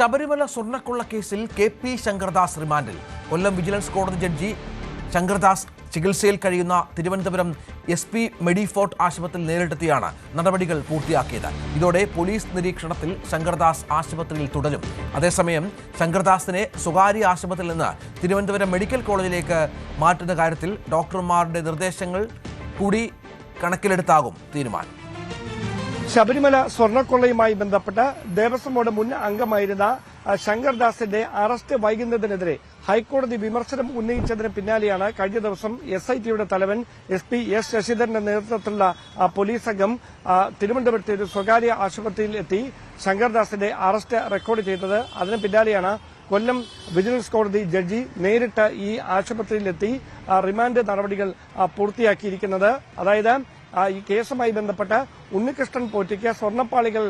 ശബരിമല സ്വർണക്കൊള്ള കേസിൽ K P Sankardas റിമാൻഡിൽ. Kollam vigilance കോടതി ജഡ്ജി ശങ്കർദാസ് ചികിത്സയിൽ കഴിയുന്ന തിരുവനന്തപുരം എസ് പി മെഡിഫോർട്ട് ആശുപത്രിയിൽ നേരിട്ടെത്തിയാണ് നടപടികൾ പൂർത്തിയാക്കിയത്. ഇതോടെ പോലീസ് നിരീക്ഷണത്തിൽ ശങ്കർദാസ് ആശുപത്രിയിൽ തുടരും. അതേസമയം ശങ്കർദാസിനെ സ്വകാര്യ ആശുപത്രിയിൽ നിന്ന് തിരുവനന്തപുരം മെഡിക്കൽ കോളേജിലേക്ക് മാറ്റുന്ന കാര്യത്തിൽ ഡോക്ടർമാരുടെ നിർദ്ദേശങ്ങൾ കൂടി കണക്കിലെടുത്താകും തീരുമാനം. ശബരിമല സ്വർണക്കൊള്ളയുമായി ബന്ധപ്പെട്ട് ദേവസ്വം ബോർഡ് മുൻ അംഗമായിരുന്ന ശങ്കർദാസിന്റെ അറസ്റ്റ് വൈകുന്നതിനെതിരെ ഹൈക്കോടതി വിമർശനം ഉന്നയിച്ചതിന് പിന്നാലെയാണ് കഴിഞ്ഞ ദിവസം എസ് ഐ ടിയുടെ തലവൻ എസ് പി എസ് ശശിധരന്റെ നേതൃത്വത്തിലുള്ള പോലീസ് സംഘം തിരുവനന്തപുരത്തെ ഒരു സ്വകാര്യ ആശുപത്രിയിൽ എത്തി ശങ്കർദാസിന്റെ അറസ്റ്റ് റെക്കോർഡ് ചെയ്തത്. അതിന് പിന്നാലെയാണ് കൊല്ലം വിജിലൻസ് കോടതി ജഡ്ജി നേരിട്ട് ഈ ആശുപത്രിയിലെത്തി റിമാൻഡ് നടപടികൾ പൂർത്തിയാക്കിയിരിക്കുന്നത്. അതായത് ഈ കേസുമായി ബന്ധപ്പെട്ട് ഉണ്ണികൃഷ്ണൻ പോറ്റിക്ക് സ്വർണപ്പാളികൾ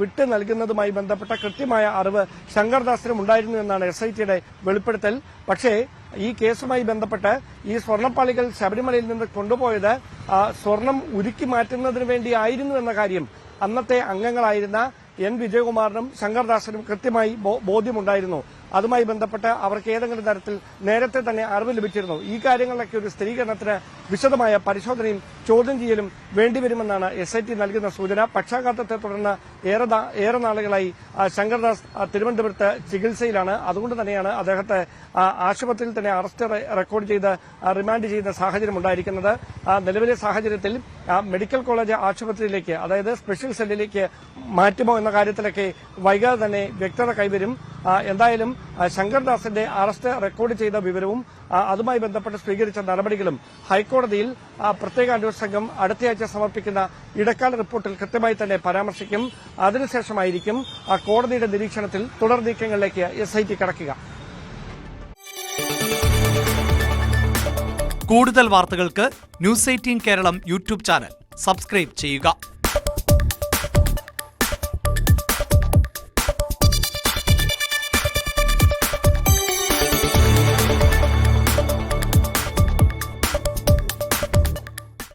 വിട്ടു നൽകുന്നതുമായി ബന്ധപ്പെട്ട കൃത്യമായ അറിവ് ശങ്കർദാസിനും ഉണ്ടായിരുന്നു എന്നാണ് എസ് ഐ ടിയുടെ വെളിപ്പെടുത്തൽ. പക്ഷേ ഈ കേസുമായി ബന്ധപ്പെട്ട് ഈ സ്വർണപ്പാളികൾ ശബരിമലയിൽ നിന്ന് കൊണ്ടുപോയത് സ്വർണം ഉരുക്കി മാറ്റുന്നതിന് വേണ്ടിയായിരുന്നു എന്ന കാര്യം അന്നത്തെ അംഗങ്ങളായിരുന്ന എൻ. വിജയകുമാറിനും ശങ്കർദാസിനും കൃത്യമായി ബോധ്യമുണ്ടായിരുന്നു. അതുമായി ബന്ധപ്പെട്ട് അവർക്ക് ഏതെങ്കിലും തരത്തിൽ നേരത്തെ തന്നെ അറിവ് ലഭിച്ചിരുന്നു. ഈ കാര്യങ്ങളിലൊക്കെ ഒരു സ്ഥിരീകരണത്തിന് വിശദമായ പരിശോധനയും ചോദ്യം ചെയ്യലും വേണ്ടിവരുമെന്നാണ് എസ് ഐ ടി നൽകുന്ന സൂചന. പക്ഷാഘാതത്തെ തുടർന്ന് ഏറെ നാളുകളായി ശങ്കർദാസ് തിരുവനന്തപുരത്ത് ചികിത്സയിലാണ്. അതുകൊണ്ട് തന്നെയാണ് അദ്ദേഹത്തെ ആശുപത്രിയിൽ തന്നെ അറസ്റ്റ് റെക്കോർഡ് ചെയ്ത് റിമാൻഡ് ചെയ്യുന്ന സാഹചര്യം ഉണ്ടായിരിക്കുന്നത്. നിലവിലെ സാഹചര്യത്തിൽ മെഡിക്കൽ കോളേജ് ആശുപത്രിയിലേക്ക് അതായത് സ്പെഷ്യൽ സെല്ലിലേക്ക് മാറ്റുമോ എന്ന കാര്യത്തിലൊക്കെ വൈകാതെ തന്നെ വ്യക്തത കൈവരും. എന്തായാലും ശങ്കർദാസിന്റെ അറസ്റ്റ് റെക്കോർഡ് ചെയ്ത വിവരവും അതുമായി ബന്ധപ്പെട്ട് സ്വീകരിച്ച നടപടികളും ഹൈക്കോടതിയിൽ പ്രത്യേക അന്വേഷണ സംഘം അടുത്തയാഴ്ച സമർപ്പിക്കുന്ന ഇടക്കാല റിപ്പോർട്ടിൽ കൃത്യമായി തന്നെ പരാമർശിക്കും. അതിനുശേഷമായിരിക്കും കോടതിയുടെ നിരീക്ഷണത്തിൽ തുടർ നീക്കങ്ങളിലേക്ക് എസ് ഐ ടി കടക്കുക. കൂടുതൽ വാർത്തകൾക്ക് news eighteen Keralam YouTube channel. Subscribe ചെയ്യുക.